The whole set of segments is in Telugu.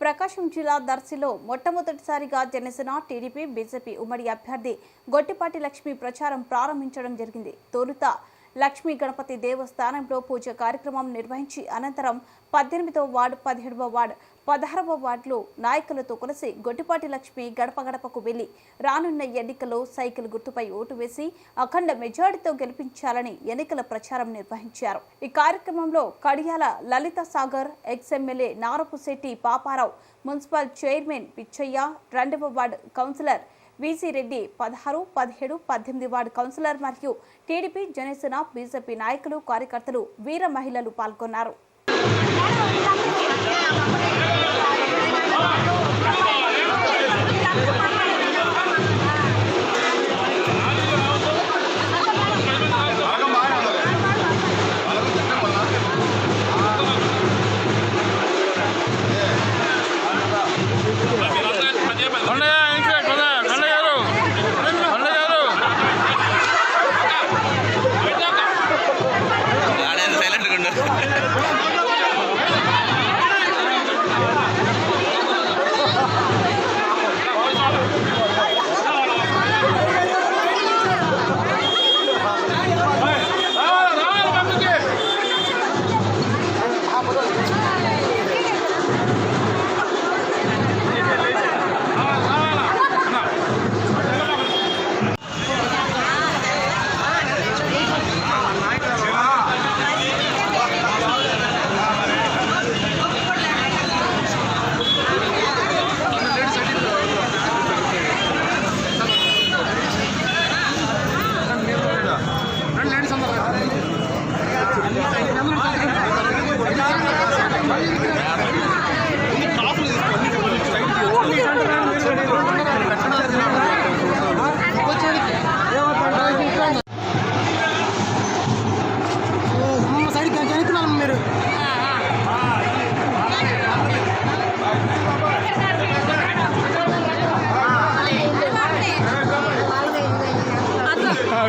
ప్రకాశం జిల్లా దర్శిలో మొట్టమొదటిసారిగా జనసేన టీడీపీ బీజేపీ ఉమ్మడి అభ్యర్థి గొట్టిపాటి లక్ష్మి ప్రచారం ప్రారంభించడం జరిగింది. తొలుత లక్ష్మీ గణపతి దేవస్థానంలో పూజ కార్యక్రమం నిర్వహించి అనంతరం పద్దెనిమిదవ వార్డు పదిహేడవ వార్డు పదహారవ వార్డులో నాయకులతో కలిసి గొట్టిపాటి లక్ష్మి గడప గడపకు వెళ్ళి రానున్న ఎన్నికల్లో సైకిల్ గుర్తుపై ఓటు వేసి అఖండ మెజారిటీతో గెలిపించాలని ఎన్నికల ప్రచారం నిర్వహించారు. ఈ కార్యక్రమంలో Kadiyala Lalitha Sagar ex MLA Narapusetti Paparao municipal chairman Pichaiah రెండవ వార్డు కౌన్సిలర్ వీసీ రెడ్డి పదహారు పదిహేడు పద్దెనిమిది వార్డు కౌన్సిలర్ మరియు టీడీపీ జనసేన బీజేపీ నాయకులు కార్యకర్తలు వీర మహిళలు పాల్గొన్నారు. Thank you.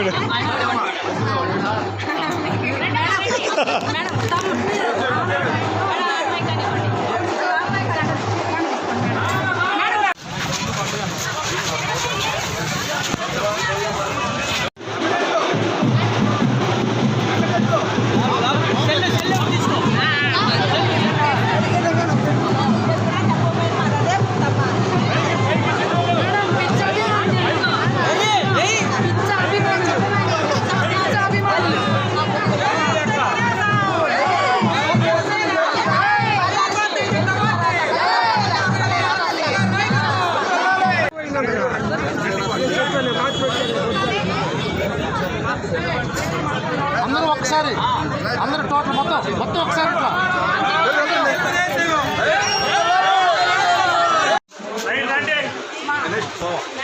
Dakota. అందరూ ఒకసారి అందరూ టోటల్ మొత్తం మొత్తం ఒకసారి ఇట్లా. నెక్స్ట్